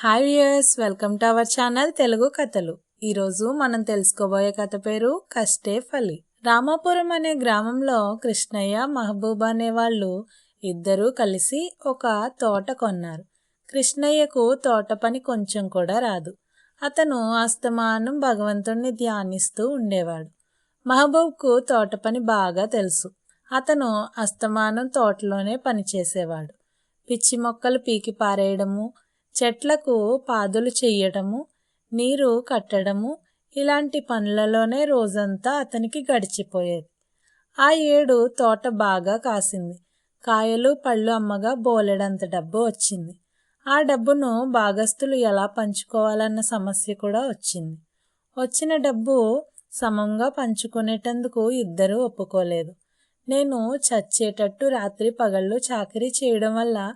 Hi viewers welcome to our channel Telugu కథలు. ఈరోజు మనం తెలుసుకోబోయే కథ పేరు కష్టే ఫలి. రామాపురం అనే గ్రామంలో కృష్ణయ్య మహబూబ్ అనే వాళ్ళు ఇద్దరూ కలిసి ఒక తోట కొన్నారు. కృష్ణయ్యకు తోట పని కొంచెం కూడా రాదు. అతను అస్తమానం భగవంతుణ్ణి ధ్యానిస్తూ ఉండేవాడు. మహబూబ్కు తోట పని బాగా తెలుసు. అతను అస్తమానం తోటలోనే పనిచేసేవాడు. పిచ్చి మొక్కలు పీకి పారేయడము చెట్లకు పాదులు చెయ్యడము నీరు కట్టడము ఇలాంటి పనులలోనే రోజంతా అతనికి గడిచిపోయేది. ఆ ఏడు తోట బాగా కాసింది. కాయలు పళ్ళు అమ్మగా బోలెడంత డబ్బు వచ్చింది. ఆ డబ్బును భాగస్తులు ఎలా పంచుకోవాలన్న సమస్య కూడా వచ్చింది. వచ్చిన డబ్బు సమంగా పంచుకునేటందుకు ఇద్దరూ ఒప్పుకోలేదు. నేను చచ్చేటట్టు రాత్రి పగళ్ళు చాకరీ చేయడం వల్ల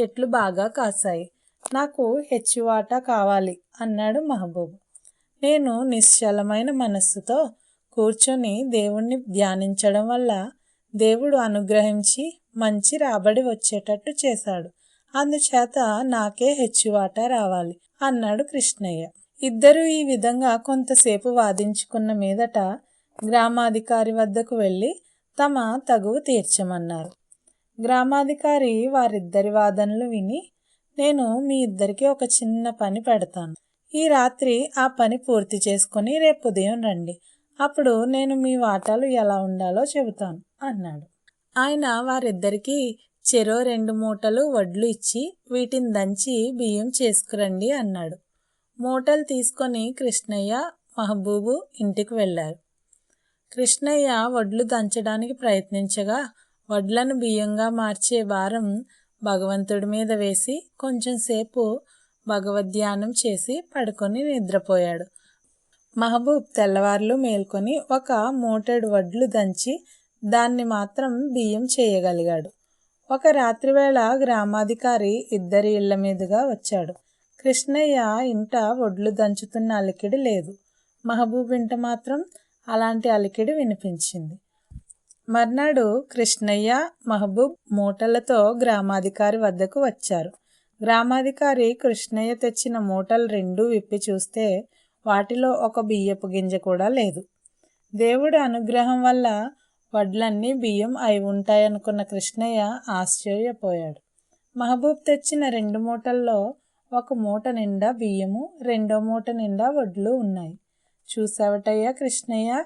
చెట్లు బాగా కాసాయి. నాకు హెచ్చు వాటా కావాలి అన్నాడు మహబూబ్. నేను నిశ్చలమైన మనస్సుతో కూర్చొని దేవుణ్ణి ధ్యానించడం వల్ల దేవుడు అనుగ్రహించి మంచి రాబడి వచ్చేటట్టు చేశాడు. అందుచేత నాకే హెచ్చు వాటా రావాలి అన్నాడు కృష్ణయ్య. ఇద్దరూ ఈ విధంగా కొంతసేపు వాదించుకున్న మీదట గ్రామాధికారి వద్దకు వెళ్ళి తమ తగువు తీర్చమన్నారు. గ్రామాధికారి వారిద్దరి వాదనలు విని నేను మీ ఇద్దరికీ ఒక చిన్న పని పెడతాను. ఈ రాత్రి ఆ పని పూర్తి చేసుకొని రేపు ఉదయం రండి. అప్పుడు నేను మీ వాటాలు ఎలా ఉండాలో చెబుతాను అన్నాడు. ఆయన వారిద్దరికీ చెరో రెండు మూటలు వడ్లు ఇచ్చి వీటిని దంచి బియ్యం చేసుకురండి అన్నాడు. మూటలు తీసుకొని కృష్ణయ్య మహబూబు ఇంటికి వెళ్ళారు. కృష్ణయ్య వడ్లు దంచడానికి ప్రయత్నించగా వడ్లను బియ్యంగా మార్చే భారం భగవంతుడి మీద వేసి కొంచెం సేపు భగవద్ధ్యానం చేసి పడుకొని నిద్రపోయాడు. మహబూబ్ తెల్లవార్లు మేల్కొని ఒక మూటెడు వడ్లు దంచి దాన్ని మాత్రం బియ్యం చేయగలిగాడు. ఒక రాత్రివేళ గ్రామాధికారి ఇద్దరి ఇళ్ళ మీదుగా వచ్చాడు. కృష్ణయ్య ఇంట వడ్లు దంచుతున్న అలికిడి లేదు. మహబూబ్ ఇంట మాత్రం అలాంటి అలికిడి వినిపించింది. మర్నాడు కృష్ణయ్య మహబూబ్ మూటలతో గ్రామాధికారి వద్దకు వచ్చారు. గ్రామాధికారి కృష్ణయ్య తెచ్చిన మూటలు రెండూ విప్పి చూస్తే వాటిలో ఒక బియ్యపు గింజ కూడా లేదు. దేవుడి అనుగ్రహం వల్ల వడ్లన్నీ బియ్యం అయి ఉంటాయనుకున్న కృష్ణయ్య ఆశ్చర్యపోయాడు. మహబూబ్ తెచ్చిన రెండు మూటల్లో ఒక మూట నిండా బియ్యము రెండో మూట నిండా వడ్లు ఉన్నాయి. చూసావటయ్యా కృష్ణయ్య?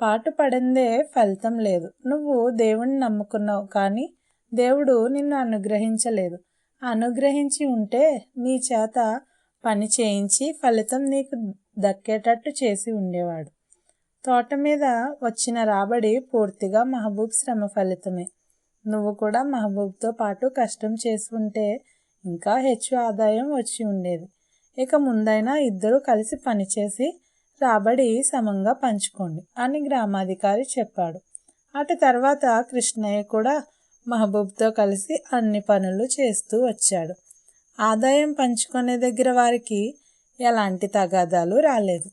పాటు పడిందే ఫలితం లేదు. నువ్వు దేవుణ్ణి నమ్ముకున్నావు కానీ దేవుడు నిన్ను అనుగ్రహించలేదు. అనుగ్రహించి ఉంటే నీ చేత పని చేయించి ఫలితం నీకు దక్కేటట్టు చేసి ఉండేవాడు. తోట మీద వచ్చిన రాబడి పూర్తిగా మహబూబ్ శ్రమ ఫలితమే. నువ్వు కూడా మహబూబ్తో పాటు కష్టం చేసి ఉంటే ఇంకా హెచ్చు ఆదాయం వచ్చి ఉండేది. ఇక ముందైనా ఇద్దరూ కలిసి పనిచేసి రాబడి సమంగా పంచుకోండి అని గ్రామాధికారి చెప్పాడు. అటు తర్వాత కృష్ణయ్య కూడా మహబూబ్తో కలిసి అన్ని పనులు చేస్తూ వచ్చాడు. ఆదాయం పంచుకునే దగ్గర వారికి ఎలాంటి తగాదాలు రాలేదు.